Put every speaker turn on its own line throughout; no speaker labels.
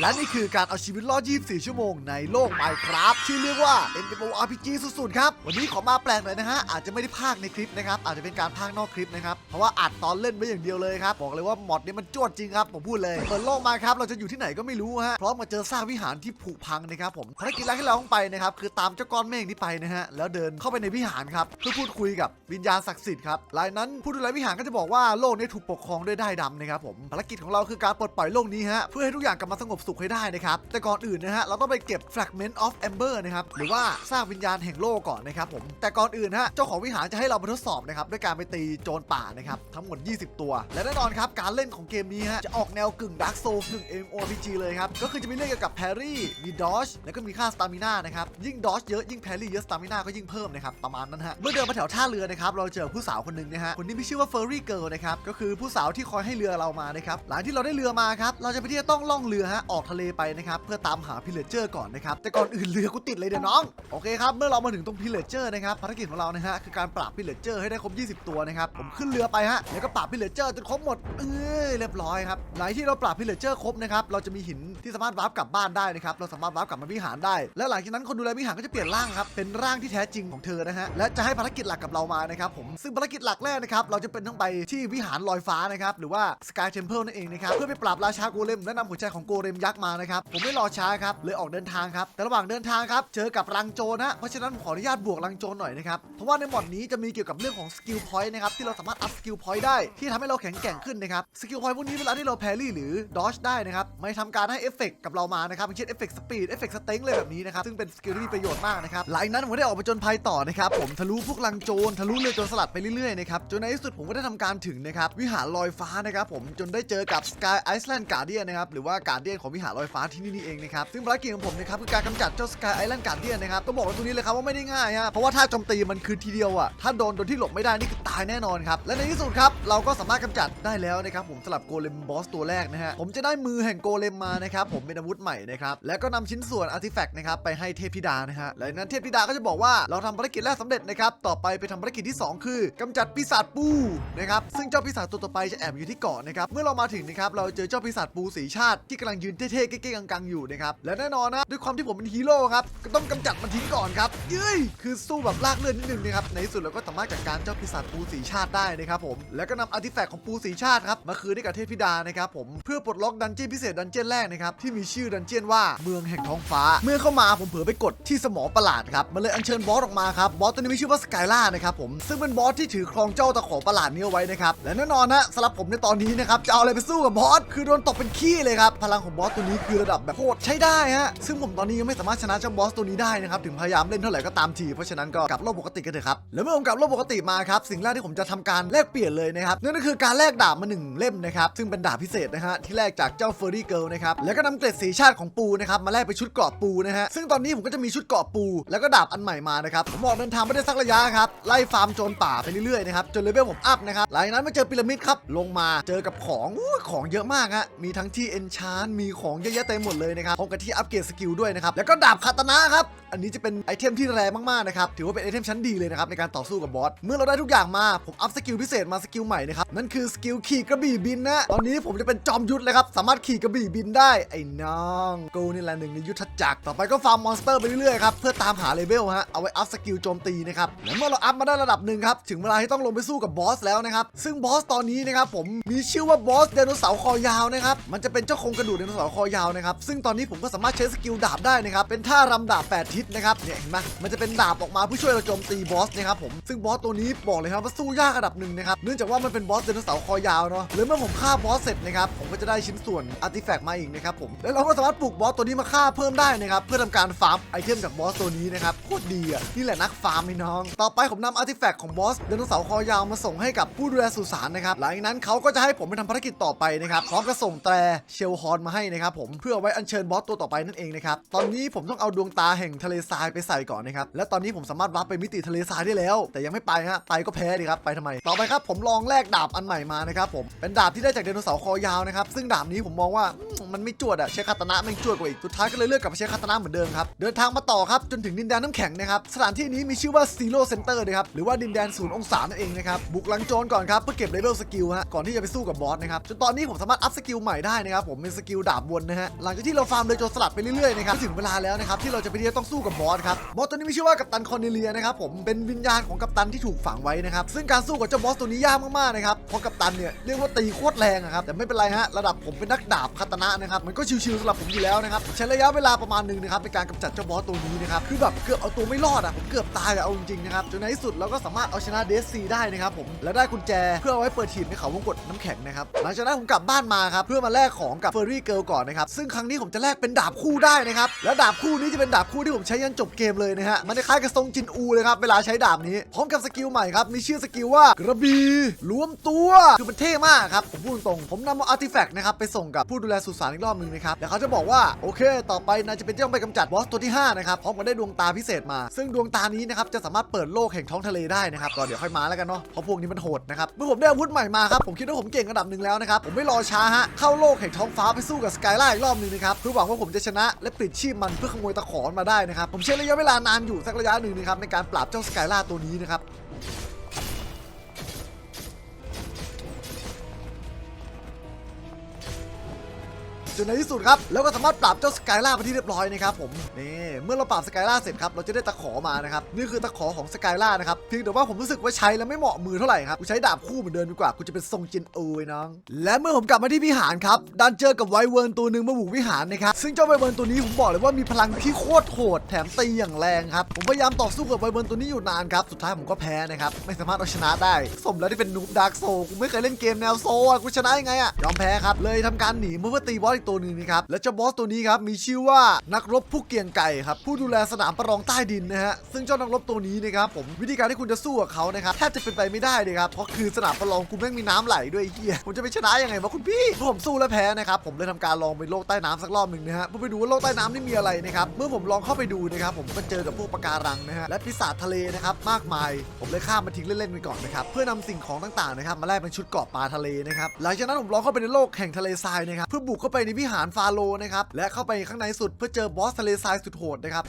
และนี่คือการเอาชีวิตรอด 24 ชั่วโมงในโลก Minecraft ที่เรียกว่า MMORPG สุดๆ ครับ วันนี้ขอมาแปลกหน่อยนะฮะ อาจจะไม่ได้พากในคลิปนะครับ อาจจะเป็นการพากนอกคลิปนะครับ เพราะว่าอัดตอนเล่นไว้อย่างเดียวเลยครับ บอกเลยว่ามอดนี้มันจวดจริงครับ ผมพูดเลย เปิดโลกมาครับ เราจะอยู่ที่ไหนก็ไม่รู้ฮะ พร้อมมาเจอซากวิหารที่ผุพังนะครับผมภารกิจแรกที่เราต้องไปนะครับคือตามเจ้าก้อนเมฆนี้ไปนะฮะ แล้วเดินเข้าไปในวิหารครับ เพื่อพูดคุยกับวิญญาณศักดิ์สิทธิ์ครับรายนั้นผู้ดูแลวิหารก็จะบอกว่าโลกนี้ถูกปกครองด้วยได้ายดำนะครับผมภารกิจของเราคือการปลดปล่อยโลกนี้ฮะเพื่อให้ทุกอย่างกลับมาสงบสุขให้ได้นะครับ แต่ก่อนอื่นนะฮะ เราต้องไปเก็บ fragment of amber นะครับ หรือว่าสร้างวิญญาณแห่งโลกก่อนนะครับผม แต่ก่อนอื่นฮะ เจ้าของวิหารจะให้เราไปทดสอบนะครับ ด้วยการไปตีโจรป่านะครับ ทั้งหมด 20 ตัว และแน่นอนครับ การเล่นของเกมนี้ฮะ จะออกแนวกึ่ง Dark Souls กึ่ง MMORPG เลยครับ ก็คือจะมีเรื่องเกี่ยวกับ parry มี dodge แล้วก็มีค่า stamina นะครับ ยิ่ง dodge เยอะยิ่ง parry เยอะ stamina ก็ยิ่งเพิ่มนะครับประมาณนั้นฮะเมื่อเดินมาแถวท่าเรือนะครับเราเจอผู้สาวคนหนึ่งนะฮะคนนี้มีชื่อว่า furry girl นะครับก็คือผู้สาวที่คอยให้เรือเรามานะครับหลังที่เราได้เรือมาครับเราจะไปที่จะต้องล่องเรือฮะออกทะเลไปนะครับเพื่อตามหาพิเลเจอร์ก่อนนะครับแต่ก่อนอื่นเรือกูติดเลยเดี๋ยวน้องโอเคครับเมื่อเรามาถึงตรงพิเลเจอร์นะครับภารกิจของเรานะฮะคือการปราบพิเลเจอร์ให้ได้ครบ 20 ตัวนะครับผมขึ้นเรือไปฮะแล้วก็ปราบพิเลเจอร์จนครบหมดเอ้ยเรียบร้อยครับหลังที่เราปราบพิเลเจอร์ครบนะครับเราจะมีหินที่สามารถวาร์ปกลับบ้านได้นะครับเราสามารถวาร์ปกลับมาวิหารได้ และหลังจากนั้นคนดูแลวิหารก็จะเปลี่ยนร่างครับเป็นร่างที่แท้จริงของเธอนะฮะและจะให้ภารกิจหลักกับเรามานะครับผมซึ่งภารกิจหลักแรกนะครับเราจะเป็นต้องไปที่วิหารลอยฟ้านะครับหรือว่าสกายเทมเพลนั่นเองนะครับเพื่อไปปราบราชาโกเลมและนำหัวใจของโกเลมยักษ์มานะครับ ผมไม่รอช้าครับ เลยออกเดินทางครับ แต่ระหว่างเดินทางครับ เจอกับรังโจรนะ เพราะฉะนั้นผมขออนุญาตบวกรังโจรหน่อยนะครับ เพราะว่าในหมอดนี้จะมีเกี่ยวกับเรื่องของสกิลพอยต์นะครับ ที่เราสามารถอัพสกิลพอยต์ได้ ที่ทำให้เราแข็งแกร่งขึ้นนะครับ สกิลพอยต์พวกนี้เวลาที่เราแพรี่หรือดอชได้นะครับ ไม่ทำการให้เอฟเฟกกับเรามานะครับเช่นเอฟเฟกสปีดเอฟเฟกสเต็งเลยแบบนี้นะครับ ซึ่งเป็นสกิลที่มีประโยชน์มากนะครับ หลังนั้นผมได้ออกไปจนภัยต่อนะครับ ผมทะลุพวกรังโจรทะลุเรือโจรสลัดไปเรื่อยๆนะครับ จนในที่สุดผมก็ได้ทำการถึงนะครับ วิหารลอยฟ้านะครับผม จนได้เจอกับ Sky Island Guardian นะครับ หรือว่า Guardian ของวิหารลอยฟ้าที่นี่นี่เองนะครับซึ่งภารกิจของผมนะครับคือการกำจัดเจ้า Sky Island Guardian นะครับต้องบอกไว้ตรงนี้เลยครับว่าไม่ได้ง่ายฮะเพราะว่าถ้าโจมตีมันคือทีเดียวอะถ้าโดนโดนที่หลบไม่ได้นี่คือตายแน่นอนครับและในที่สุดครับเราก็สามารถกำจัดได้แล้วนะครับผมสลับโกเลมบอสตัวแรกนะฮะผมจะได้มือแห่งโกเลมมานะครับผมเป็นอาวุธใหม่นะครับแล้วก็นำชิ้นส่วนอาร์ติแฟกต์นะครับไปให้เทพธิดานะฮะและจากนั้นเทพธิดาก็จะบอกว่าเราทำภารกิจแรกสำเร็จนะครับต่อไปไปทำภารกิจที่สองคือกำจัดปีศาจปูนะครับซึ่งเจ้าปีศาจตัวต่อไปจะแอบอยู่ที่เกาะนะครับเมื่อเรามาถึงนะครับเราเจอเจ้าปีศาจปูสีชาติที่กำลังยืนเท่ๆเก๊ๆกังๆอยู่นะครับและแน่นอนนะด้วยความที่ผมเป็นฮีโร่ครับก็ต้องกำจัดมันทิ้งก่อนครับเย้ยคือสู้แบบลากเลือดนิดนึงนะครับในที่สุดเราก็สามารถจัดการเจ้าปีศาจปูสีชาติได้นะครับผมแล้วก็นำอาร์ติแฟกต์ของปูสีชาติครับมาคืนให้กับเทพธิดานะครับผมเพื่อปลดล็อกดันเจี้ยนพิเศษดันเจี้ยนแรกนะครับที่มีชื่อดันเจี้ยนว่าเมืองแห่งท้องฟ้า เมื่อเข้ามาผมเผลอไปกดที่สมองประหลาดครับมันเลยอัญเชิญบอสออกมาครับบอสตัวนี้มีชื่อว่าสกายล่านะครับผมซึ่งเป็นบอสที่ถือครองเจ้าตะขอประหลาดนี้เอาไว้นะครับและแน่นอนนะสำหรับผมในตอนนี้นะครับจะเอาอะไรไปสู้กับบอสคือโดนตกเป็นขี้เลยครับพลังของบอสตัวนี้คือระดับแบบโหดใช้ได้ฮะ ซึ่งผมตอนนี้ยังไม่สามารถชนะเจ้าบอสตัวนี้ได้นะครับ ถึงพยายามเล่นเท่าไหร่ก็ตามที เพราะฉะนั้นก็กลับโลกปกติกันเถอะครับ แล้วเมื่อผมกลับโลกปกติมาครับ สิ่งแรกที่ผมจะทำการแลกเปลี่ยนเลยนะครับ นั่นก็คือการแลกดาบมาหนึ่งเล่มนะครับ ซึ่งเป็นดาบพิเศษนะฮะ ที่แลกจากเจ้าเฟอร์รี่เกิลนะครับ แล้วก็นำเกล็ดสีชาติของปูนะครับ มาแลกเป็นชุดเกราะปูนะฮะ ซึ่งตอนนี้ผมก็จะมีชุดเกราะปู แล้วก็ดาบอันใหม่มานะครับผมออกเดินทางไม่ได้สักระยะครับ ไล่ฟาร์มโจรป่าไปเรื่อยๆนะครับ จนเลเวลผมอัพนะครับ หลังจากนั้นมาเจอพีระมิดครับ ลงมา เจอกับของอของเยอะมากฮะ มีทั้งที่เอนชานมีของเยอะแยะเต็มหมดเลยนะครับพร้อมกับที่อัปเกรดสกิลด้วยนะครับ แล้วก็ดาบคาตานะครับ อันนี้จะเป็นไอเทมที่แรงมาก ๆ นะครับ ถือว่าเป็นไอเทมชั้นดีเลยนะครับในการต่อสู้กับบอส เมื่อเราได้ทุกอย่างมา ผมอัพสกิลพิเศษมาสกิลใหม่นะครับ นั่นคือสกิลขี่กระบี่บินนะ ตอนนี้ผมจะเป็นจอมยุทธเลยครับ สามารถขี่กระบี่บินได้ ไอ้น้องกูนี่แหละหนึ่งในยุทธจักร ต่อไปก็ฟาร์มมอนสเตอร์ไปเรื่อยๆครับ เพื่อตามหาเลเวลฮะ เอาไว้อัพสกิลโจมตีนะครับ และเมื่อเราอัพมาได้ระดับหนึ่งครับ ถึงเวลาที่ต้องลงไปสู้กับบอสแล้วนะครับ ซึ่งบอสตอนนี้นะครับผมมีชื่อว่าบอสไดโนเสาร์คอยาวนะครับมันจะเป็นเจ้าโครงกระดูกไดโนเสาร์คอยาวนะครับ ซึ่งตอนนี้ผมก็สามารถใช้สกิลดาบได้นะครับ เป็นท่ารำดาบแปดทิศนะครับ เนี่ยเห็นไหมมันจะเป็นดาบออกมาเพื่อช่วยเราโจมตีบอสนะครับผม ซึ่งบอสตัวนี้บอกเลยครับว่าสู้ยากระดับหนึ่งนะครับ เนื่องจากว่ามันเป็นบอสไดโนเสาร์คอยาวเนาะหรือเมื่อผมฆ่าบอสเสร็จนะครับ ผมก็จะได้ชิ้นส่วนอาร์ติแฟกต์มาอีกนะครับผม แล้วเราก็สามารถปลุกบอสตัวนี้มาฆ่าเพิ่มได้นะครับเพื่อทำการฟาร์มไอเทมจากบอสตัวนี้นะครับโคตรดีอะนี่แหละนักฟาร์มไอ้น้อง ต่อไปผมนำอาร์ติแฟกต์ของบอสไดโนเสาร์คอยาวมาส่งให้กับผู้ดูแลสุสานนะครับหลังจากนั้นเขาก็จะให้ผมไปทำภารกิจต่อไปนะครับพร้อมกับส่งแตรเชลฮอนมาให้นะครับผมเพื่อไว้อัญเชิญบอสตัวต่อไปนั่นเองนะครับตอนนี้ผมต้องเอาดวงตาแห่งทะเลทรายไปใส่ก่อนนะครับและตอนนี้ผมสามารถวับไปมิติทะเลทรายได้แล้ว แต่ยังไม่ไปฮะไปก็แพ้ดีครับไปทำไม ต่อไปครับผมลองแลกดาบอันใหม่มานะครับผมเป็นดาบที่ได้จากไดโนเสาร์คอยาวนะครับซึ่งดาบนี้ผมมองว่ามันไม่จวดอะใช้คาตนะไม่จวดกว่าอีกสุดท้ายก็เลยเลือกกลับมาใช้คาตนะเหมือนเดิมครับเดินทางมาต่อครับจนถึงดินแดนน้ำแข็งนะครับสถานที่นี้มีชื่อว่าซีโร่เซ็นเตอร์นะครับหรือว่าดินแดนศูนย์องศานั่นเองนะครับบุกลังโจรก่อนครับเพื่อเก็บเลเวลสกิลฮะก่อนที่จะไปสู้กับบอสนะครับจนตอนนี้ผมสามารถอัพสกิลใหม่ได้นะครับผมเป็นสกิลดาบามวนนะฮะหลังจากที่เราฟาร์มเลยโจสลัดไปเรื่อยๆนะครับถึงเวลาแล้วนะครับที่เราจะไปที่จะต้องสู้กับบอสครับบอสตัวนี้มีชื่อว่ากัปตันคอนเนเลียนะครับผมเป็นวิญญาณของกัปตันที่ถูกฝังไว้นะครับซึ่งการสู้กับเจ้าบอสตัวนี้ยากมากๆนะครับเพราะกัปตันเนี่ยเรียกว่าตีโคตรแรงอะครับแต่ไม่เป็นไรฮะระดับผมเป็นนักดาบคาตานะนะครับมันก็ชิวๆสำหรับผมอยู่แล้วนะครับใช้ระยะเวลาประมาณหนึ่งนะครับในการกำจัดเจ้าบอสตัวนี้นะครับคือแบบเกือบเอาตัวไม่รอดอะผมเกือบตายอะเอาจริงๆนะครับจนในที่สุดเราก็สามารถเอาชนะเดซซีได้นะครับผมและได้กุญแจเพื่อเอาไว้เปิดหีบในเขาวงกตน้ำแข็งนะครับหลังจากนั้นผมกลับบ้านมาครับเพื่อมาแลกของกับเฟอร์รี่เกิลก่อนนะครับ ซึ่งครั้งนี้ผมจะแลกเป็นดาบคู่ได้นะครับ และดาบคู่นี้จะเป็นดาบคู่ที่ผมใช้ยันจบเกมเลยนะฮะ มันคล้ายกับทรงจินอูเลยครับ เวลาใช้ดาบนี้ พร้อมกับสกิลใหม่ครับ มีชื่อสกิลว่ากระบี่รวมตัว คือมันเท่มากครับ ผมพูดตรง ผมนำเอาอาร์ติแฟกต์นะครับไปส่งกับผู้ดูแลสุสานอีกรอบนึงนะครับ แล้วเขาจะบอกว่า โอเค ต่อไปนายจะเป็นต้องไปกำจัดบอสตัวที่ห้านะครับ พร้อมกับได้ดวงตาพิเศษมา ซึ่งดวงตานี้นะครับจะสามารถเปิดโลกแห่งท้องทะเลได้นะครับ ก็เดี๋ยวค่อยมาแล้วกันเนาะ เพราะพวกนี้มันโหดนะครับ เมื่อผมได้อาวุธใหม่มาครับ ผมคิดว่าผมเก่งระดับหนึ่งแล้วนะครับ ผมไม่รอช้าฮะ เข้าโลกแห่งท้องฟ้าไปสู้กับสกายล่าอีกรอบหนึ่งนะครับเพื่อหวังว่าผมจะชนะและปลิดชีพมันเพื่อขโมยตะขอมาได้นะครับผมใช้ระยะเวลานานอยู่สักระยะหนึ่งนะครับในการปราบเจ้าสกายล่าตัวนี้นะครับ จนในที่สุดครับแล้วก็สามารถปราบเจ้าสกายล่าไปที่เรียบร้อยนะครับผมนี่เมื่อเราปราบสกายล่าเสร็จครับเราจะได้ตะขอมานะครับนี่คือตะขอของสกายล่านะครับเพียงแต่ว่าผมรู้สึกว่าใช้แล้วไม่เหมาะมือเท่าไหร่ครับกูใช้ดาบคู่เหมือนเดิมดีกว่ากูจะเป็นทรงจินโอยน้อง และเมื่อผมกลับมาที่วิหารครับดันเจอกับไวเวิร์นตัวหนึ่งมาบุกวิหารนะครับซึ่งเจ้าไวเวิร์นตัวนี้ผมบอกเลยว่ามีพลังที่โคตรโหดแถมตีอย่างแรงครับผมพยายามต่อสู้กับไวเวิร์นตัวนี้อยู่นานครับสุดท้ายผมก็แพ้นะครับไม่สามารถเอาชนะได้ สมแล้วที่เป็นนูบดาร์กโซกูไม่เคยเล่นเกมแนวโซอะกูชนะยังไงอะยอมแพ้ครับเลยทำการหนีเพื่อตีบอสตัวหนึ่งนะครับ และเจ้าบอสตัวนี้ครับมีชื่อว่านักรบผู้เกียงไก่ครับผู้ดูแลสนามประลองใต้ดินนะฮะซึ่งเจ้านักรบตัวนี้นะครับผมวิธีการที่คุณจะสู้กับเขานะครับแทบจะเป็นไปไม่ได้เลยครับเพราะคือสนามประลองกูแม่งมีน้ำไหลด้วยไอ้เฮียผมจะไปชนะยังไงวะคุณพี่ผมสู้แล้วแพ้นะครับผมเลยทำการลองไปโลกใต้น้ำสักรอบหนึ่งนะฮะเพื่อไปดูว่าโลกใต้น้ำนี่มีอะไรนะครับเมื่อผมลองเข้าไปดูนะครับผมก็เจอกับพวกปะการังนะฮะและปีศาจทะเลนะครับมากมาย ผมเลยข้ามมาทิ้งเล่นๆไปก่อนนะครับเพื่อนำสิ่งของต่างๆนะครับมาแลกเป็นชุดเกาะปลาทะเลนะครับหลังจากนั้นผมลองเข้าไปในโลกแห่งทะเลทรายนะครับเพื่อบุกเข้าไปในวิหารฟาโรนะครับและเข้าไปข้างในสุดเพื่อเจอบอสทะเลทรายสุดโหดนะครับ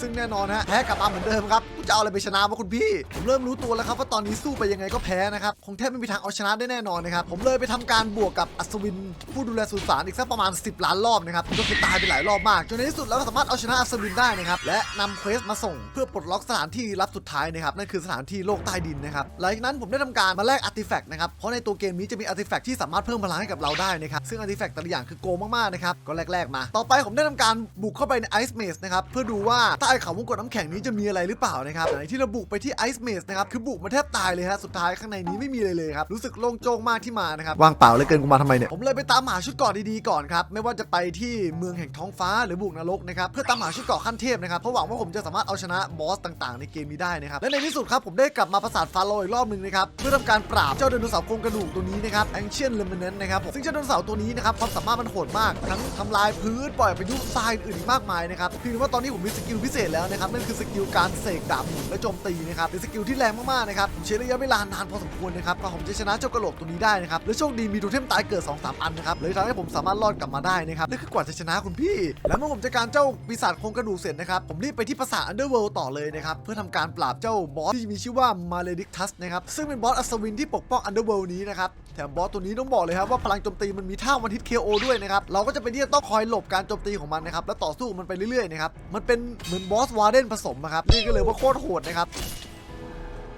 ซึ่งแน่นอนฮะแพ้กลับมาเหมือนเดิมครับกูจะเอาอะไรไปชนะวะคุณพี่ ผมเริ่มรู้ตัวแล้วครับว่าตอนนี้สู้ไปยังไงก็แพ้นะครับ คงแทบไม่มีทางเอาชนะได้แน่นอนนะครับ ผมเลยไปทำการบวกกับอัศวิน ผู้ดูแลสุสานอีกสักประมาณ 10 ล้านรอบนะครับก็คือตายไปหลายรอบมาก จนในที่สุดเราก็สามารถเอาชนะอัศวินได้นะครับ และนำเควสมาส่งเพื่อปลดล็อกสถานที่ลับสุดท้ายนะครับ นั่นคือสถานที่โลกใต้ดินนะครับหลังจากนั้นผมได้ทำการมาแลกอาร์ติแฟกต์นะครับ เพราะในตัวเกมนี้จะมีอาร์ติแฟกต์ที่สามารถเพิ่มพลังให้กับเราได้นะครับ ซึ่งอาร์ติแฟกต์แต่ละอย่างคือโกงมากๆนะครับ ก็แรกๆมา ต่อไปผมได้ทำการบุกเข้าไปในไอซ์เมสนะครับ เพื่อดูว่าใต้เขาวงกตน้ำแข็งนี้จะมีอะไรหรือเปล่านะครับในที่เราบุกไปที่ไอซ์เมสนะครับคือบุกมาแทบตายเลยฮะสุดท้ายข้างในนี้ไม่มีอะไรเลยครับรู้สึกโล่งโจ้งมากที่มานะครับว่างเปล่าเลยเกินกูมาทำไมเนี่ยผมเลยไปตามหาชุดเกราะดีๆก่อนครับไม่ว่าจะไปที่เมืองแห่งท้องฟ้าหรือบุกนรกนะครับเพื่อตามหาชุดเกราะขั้นเทพนะครับเพราะหวังว่าผมจะสามารถเอาชนะบอสต่างๆ ในเกมนี้ได้นะครับและในที่สุดครับผมได้กลับมาปราสาทฟาโรห์อีกรอบหนึ่งนะครับเพื่อทำการปราบเจ้าไดโนเสาร์โครงกระดูกตัวนี้นะครับแองเชียนเลมเนนนะครับผมซึ่งเจ้าไดโนเสาร์ตัวนี้นะครับความสามารถมันโหดมากทั้งทำลายพื้นปล่อยพายุทรายอื่นๆอีกมากมายนะครับเพียงแต่ว่าตอนนี้ผมมีสกิลพิเศษแล้วนะครับนั่นคือสกิลการเสกดาบหมุนและโจมตีนะครับเป็นสกิลที่แรงมากๆนะครับผมใช้ระยะเวลานานพอสมควรนะครับกว่าผมจะชนะเจ้ากระโหลกตัวนี้ได้นะครับและโชคดีมีโทเทมตายเกิด2อสอันนะครับเลยทำให้ผมสามารถรอดกลับมาได้นะครับนั่นคือกว่าจะชนะคุณพี่ แล้วเมื่อผมจัดการเจ้าปีศาจโครงกระดูกเสร็จนะครับผมรีบไปที่ปราสาทอันเดอร์เวิลด์ต่อเลยนะครับเพื่อทำการปราบเจ้าบอสที่มีชื่อว่ามาเลดิกทัสนะครับซึ่งเป็นบอสอัศวินที่ปกป้องอันเดอร์เวิลด์นี้นะครับแถมบอสตัวนี้ต้องบอกเลยครับว่าพลังโจมตีมันมีท่าวันทิศเคโอด้วยนะครับเราก็จะเป็นที่จะต้องคอยหลบการโจมตีของมันนะครับแล้วต่อสู้มันไปเรื่อยๆนะครับมันเป็นเหมือนบอสวาร์เดนผสมนะครับนี่ก็เลยว่าโคตรโหดนะครับ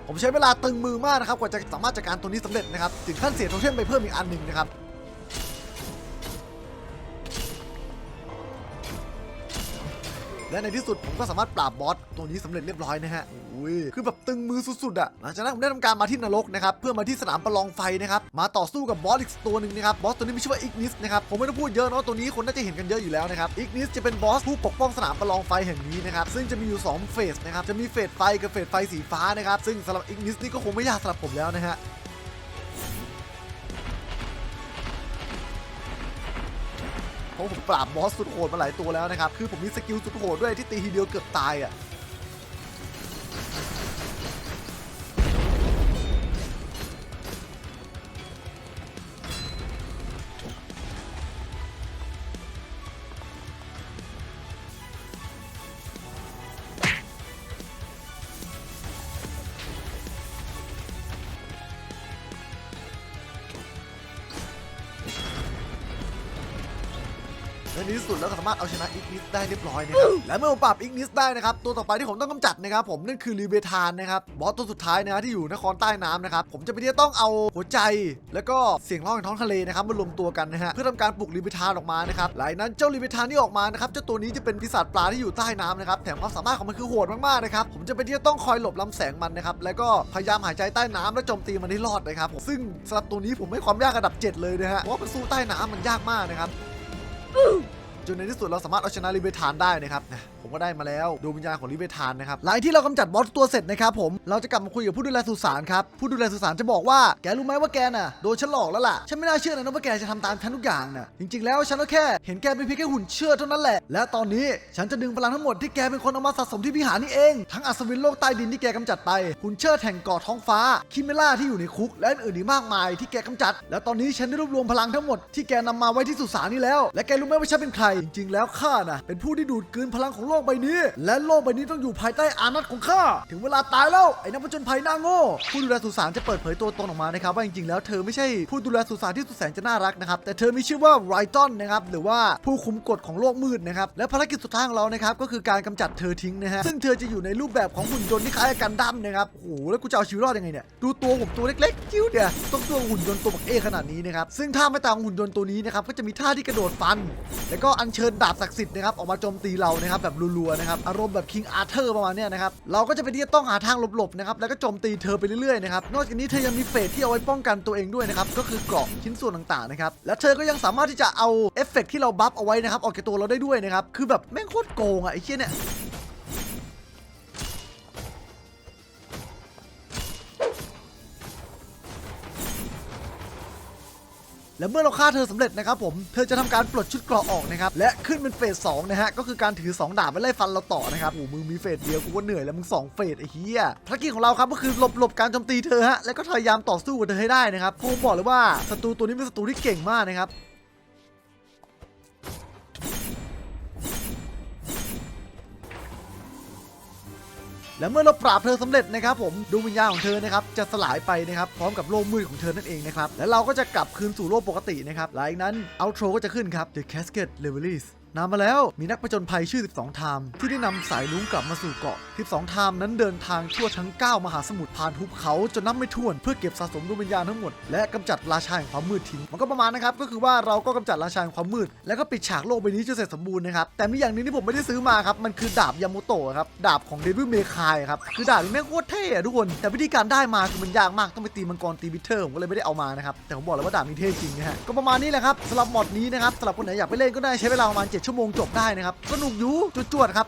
ผมใช้เวลาตึงมือมากนะครับกว่าจะสามารถจัดการตัวนี้สำเร็จนะครับถึงขั้นเสียโทเทมไปเพิ่มอีกอันหนึ่งนะครับ และในที่สุดผมก็สามารถปราบบอสตัวนี้สำเร็จเรียบร้อยนะฮะอุ้ยคือแบบตึงมือสุดๆอะหลังจากนั้นผมได้ทำการมาที่นรกนะครับเพื่อมาที่สนามประลองไฟนะครับมาต่อสู้กับบอสอีกตัวหนึ่งนะครับบอสตัวนี้มีชื่อว่าอิกนิสนะครับผมไม่ต้องพูดเยอะเนาะตัวนี้คนน่าจะเห็นกันเยอะอยู่แล้วนะครับอิกนิสจะเป็นบอสผู้ปกป้องสนามประลองไฟแห่งนี้นะครับซึ่งจะมีอยู่สองเฟสนะครับจะมีเฟสไฟกับเฟสไฟสีฟ้านะครับซึ่งสำหรับอิกนิสนี่ก็คงไม่ยากสำหรับผมแล้วนะฮะ ผมปราบบอสสุดโหดมาหลายตัวแล้วนะครับ คือผมมีสกิลสุดโหดด้วยที่ตีทีเดียวเกือบตายอะ ในที่สุดแล้วก็สามารถเอาชนะอิกนิสได้เรียบร้อยนะครับและเมื่อผมปราบอิกนิสได้นะครับตัวต่อไปที่ผมต้องกำจัดนะครับผมนั่นคือรีเบทานนะครับบอสตัวสุดท้ายนะฮะที่อยู่นครใต้น้ำนะครับผมจะไปที่จะต้องเอาหัวใจ แล้วก็เสียงร้องแห่งท้องทะเลนะครับมารวมตัวกันนะฮะเพื่อทำการปลุกรีเบทานออกมานะครับหลังจากนั้นเจ้ารีเบทานที่ออกมานะครับเจ้าตัวนี้จะเป็นปีศาจปลาที่อยู่ใต้น้ำนะครับแถมความสามารถของมันคือโหดมากๆนะครับผมจะไปที่จะต้องคอยหลบลำแสงมันนะครับแล้วก็พยายามหายใจใต้น้ำและโจมตีมันให้รอดนะครับผมซึ่งสำหรับตัวนี้ผมให้ความยากระดับ 7 เลยนะฮะเพราะว่ามันสู้ใต้น้ำมันยากมากนะครับ จนในที่สุดเราสามารถเอาชนะลิเบทานได้นะครับ ผมก็ได้มาแล้วดวงวิญญาณของลิเบทานนะครับหลังที่เรากำจัดบอสตัวเสร็จนะครับผมเราจะกลับมาคุยกับผู้ดูแลสุสานครับผู้ดูแลสุสานจะบอกว่าแกรู้ไหมว่าแกน่ะโดนฉันหลอกแล้วล่ะฉันไม่น่าเชื่อนะว่าแกจะทำตามฉันทุกอย่างน่ะจริง ๆ แล้วฉันก็แค่เห็นแกเป็นเพียงแค่หุ่นเชื่อเท่านั้นแหละและตอนนี้ฉันจะดึงพลังทั้งหมดที่แกเป็นคนเอามาสะสมที่วิหารนี่เองทั้งอัศวินโลกใต้ดินที่แกกำจัดไปหุ่นเชิดแห่งเกาะท้องฟ้าคิเมล่าที่อยู่ในคุกและอื่นๆอีกมากมายที่แกกำจัด แล้วตอนนี้ฉันได้รวบรวมพลังทั้งหมดที่แกนำมาไว้ที่สุสานนี้แล้ว และแกรู้ไหมว่าฉันเป็นใคร จริงๆ แล้วข้าน่ะเป็นผู้ที่ดูดกลืนพลังของโลกใบนี้ และโลกใบนี้ต้องอยู่ภายใต้อานัตของข้า ถึงเวลาตายแล้วไอ้นักผจญภัยหน้าโง่ ผู้ดูแลสุสานจะเปิดเผยตัวตนออกมานะครับว่าจริงๆแล้วเธอไม่ใช่ผู้ดูแลสุสานที่สุดแสนจะน่ารักนะครับแต่เธอมีชื่อว่าไรตันนะครับหรือว่าผู้คุมกฎของโลกมืดนะครับและภารกิจสุดท้ายของเรานะครับก็คือการกำจัดเธอทิ้งนะฮะซึ่งเธอจะอยู่ในรูปแบบของหุ่นยนต์ที่คล้ายกันดั้มนะครับโอ้โหแล้วกูจะเอาชีวิตรอดยังไงเนี่ยดูตัวผมตัวเล็กๆจิ้วเดียต้องตัวหุ่นยนต์ตัวบักเอขนาดนี้นะครับซึ่งท่าไม่ต่างหุ่นยนต์ตัวนี้นะครับก็จะมีท่าที่กระโดดฟัน แล้วก็อัญเชิญดาบศักดิ์สิทธิ์นะครับออกมาโจมตีเรานะครับแบบรัวๆนะครับอารมณ์แบบคิงอาร์เธอร์ประมาณเนี้ยนะครับเราก็จะไปที่จะต้องหาทางหลบๆนะครับแล้วก็โจมตีเธอไปเรื่อยๆนะครับนอกจากนี้เธอยังมีเฟสที่เอาไว้ป้องกันตัวเองด้วยนะครับก็คือเกราะชิ้นส่วนต่างๆนะครับและเธอก็ยังสามารถที่จะเอาเอฟเฟกต์ที่เราบัฟเอาไว้นะครับออกจากตัวเราได้ด้วยนะครับคือแบบแม่งโคตรโกงอะไอ้เชี่ยเนี่ย และเมื่อเราฆ่าเธอสำเร็จนะครับผม เธอจะทำการปลดชุดเกราะออกนะครับ และขึ้นเป็นเฟสสองนะฮะ ก็คือการถือ 2 ดาบไปไล่ฟันเราต่อนะครับโอ้มึงมีเฟสเดียวกูก็เหนื่อยแล้วมึง2เฟสไอ้เหี้ยภารกิจของเราครับก็คือหลบหลบการโจมตีเธอฮะ แล้วก็พยายามต่อสู้กับเธอให้ได้นะครับผมบอกเลยว่าศัตรูตัวนี้เป็นศัตรูที่เก่งมากนะครับ และเมื่อเราปราบเธอสำเร็จนะครับผมดวงวิญญาณของเธอนะครับจะสลายไปนะครับพร้อมกับโลกมืดของเธอนั่นเองนะครับและเราก็จะกลับคืนสู่โลกปกตินะครับหลังนั้นเอาโทรก็จะขึ้นครับ The Cascade Levelis นำมาแล้วมีนักผจญภัยชื่อ 12 ไทม์ที่ได้นำสายลุงกลับมาสู่เกาะ 12 ไทม์นั้นเดินทางทั่วทั้ง 9 มหาสมุทรผ่านหุบเขาจนนับไม่ถ้วนเพื่อเก็บสะสมดวงวิญญาณทั้งหมด และกำจัดราชาแห่งความมืดทิ้งมันก็ประมาณนะครับ ก็คือว่าเราก็กำจัดราชาแห่งความมืด แล้วก็ปิดฉากโลกใบนี้จนเสร็จสมบูรณ์นะครับแต่มีอย่างนึงที่ผมไม่ได้ซื้อมาครับมันคือดาบยามโตะครับดาบของเดวิลเมคายครับคือดาบนี้แม่งโคตรเท่อะทุกคนแต่วิธีการได้มาคือมันยากมากต้องไปตีมังกรตีบิทเทอร์ผมก็เลยไม่ได้เอามานะครับแต่ผมบอกเลยว่าดาบนี้เท่จริงนะฮะก็ประมาณนี้แหละครับสำหรับมอดนี้นะครับสำหรับคนไหนอยากไปเล่นก็ได้ใช้เวลาประมาณ7ชั่วโมงจบได้นะครับ สนุกอยู่จวดๆครับ